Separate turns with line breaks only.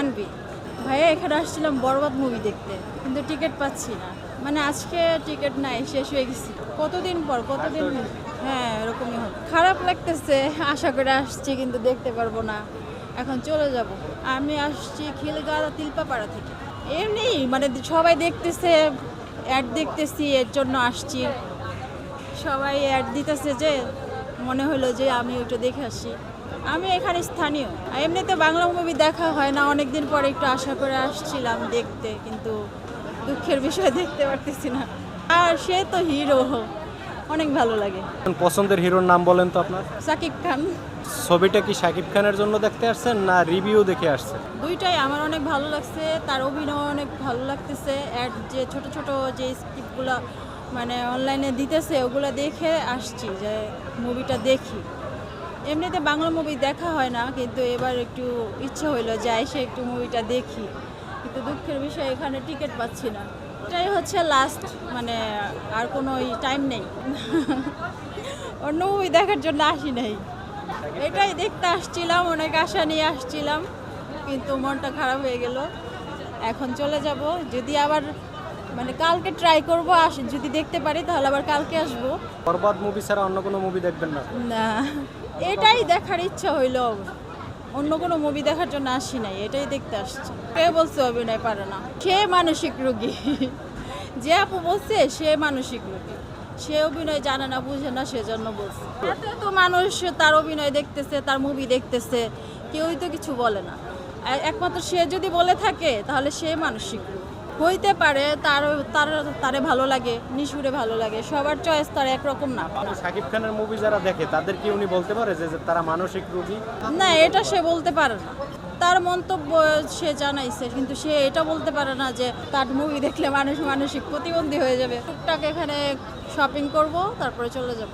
মানবি ভাইয়া এখানে আসছিলাম বরবাদ মুভি দেখতে কিন্তু টিকিট পাচ্ছি না। মানে আজকে টিকিট নাই শেষ হয়ে গেছি। কতদিন পর কতদিন? হ্যাঁ এরকমই হবে। খারাপ লাগতেছে আশা করে আসছি কিন্তু দেখতে পারব না। এখন চলে যাব। আমি আসছি খিলগাঁও তিলপাপাড়া থেকে। এমনি মানে সবাই দেখতেছে অ্যাড দেখতেছি এর জন্য আসছি। সবাই অ্যাড দিতেছে যে মনে হলো যে আমি ওইটা দেখে আসি। আমি এখানে স্থানীয়। এমনিতে বাংলা মুভি দেখা হয় না অনেকদিন পরে একটু আশা করে আসছিলাম দেখতে কিন্তু দুঃখের বিষয় দেখতে পারতেছি না। আর সে তো হিরো অনেক ভালো লাগে।
পছন্দের হিরোর নাম বলেন তো আপনার?
সাকিব খান।
ছবিটা কি শাকিব খানের জন্য দেখতে আসছেন না রিভিউ দেখে আসছেন
দুইটাই আমার অনেক ভালো লাগছে তার অভিনয় অনেক ভালো লাগতেছে অ্যাড যে ছোট ছোট যে স্ক্রিপ্টগুলো মানে অনলাইনে দিতেছে ওগুলো দেখে আসছি যে মুভিটা দেখি। এমনিতে বাংলা মুভি দেখা হয় না, কিন্তু এবার একটু ইচ্ছে হইল যে এসে একটু মুভিটা দেখি। কিন্তু দুঃখের বিষয়, এখানে টিকিট পাচ্ছি না। এটাই হচ্ছে লাস্ট মানে আর কোনো টাইম নেই। অন্য মুভি দেখার জন্য আসি নাই। এটাই দেখতে আসছিলাম, অনেক আশা নিয়ে আসছিলাম, কিন্তু মনটা খারাপ হয়ে গেল। এখন চলে যাব, যদি আবার মানে কালকে ট্রাই করব আস। যদি দেখতে পারি তাহলে আবার কালকে আসব।
বরবাদ মুভি ছাড়া অন্য কোনো মুভি দেখবেন না।
না এটাই দেখার ইচ্ছা হইল। অন্য কোনো মুভি দেখার জন্য আসি নাই এটাই দেখতে আসছি। কে বলছে অভিনয় পারে না? সে মানসিক রোগী। যে আপু বলছে সে মানসিক রোগী। সে অভিনয় জানে না বুঝে না সেজন্য বলছে। এত তো মানুষ তার অভিনয় দেখতেছে তার মুভি দেখতেছে কেউই তো কিছু বলে না। একমাত্র সে যদি বলে থাকে তাহলে সে মানসিক রোগী। হইতে পারে তার তার তারে ভালো লাগে নিশুরে ভালো লাগে সবার চয়েস তার একরকম না।
শাকিব খানের মুভি যারা দেখে তাদের কি উনি বলতে পারে যে যে তারা মানসিক রোগী?
না এটা সে বলতে পারে না। তার মন্তব্য সে জানাইছে কিন্তু সে এটা বলতে পারে না যে তার মুভি দেখলে মানুষ মানসিক প্রতিবন্ধী হয়ে যাবে। টুকটাক এখানে শপিং করব তারপরে চলে যাব।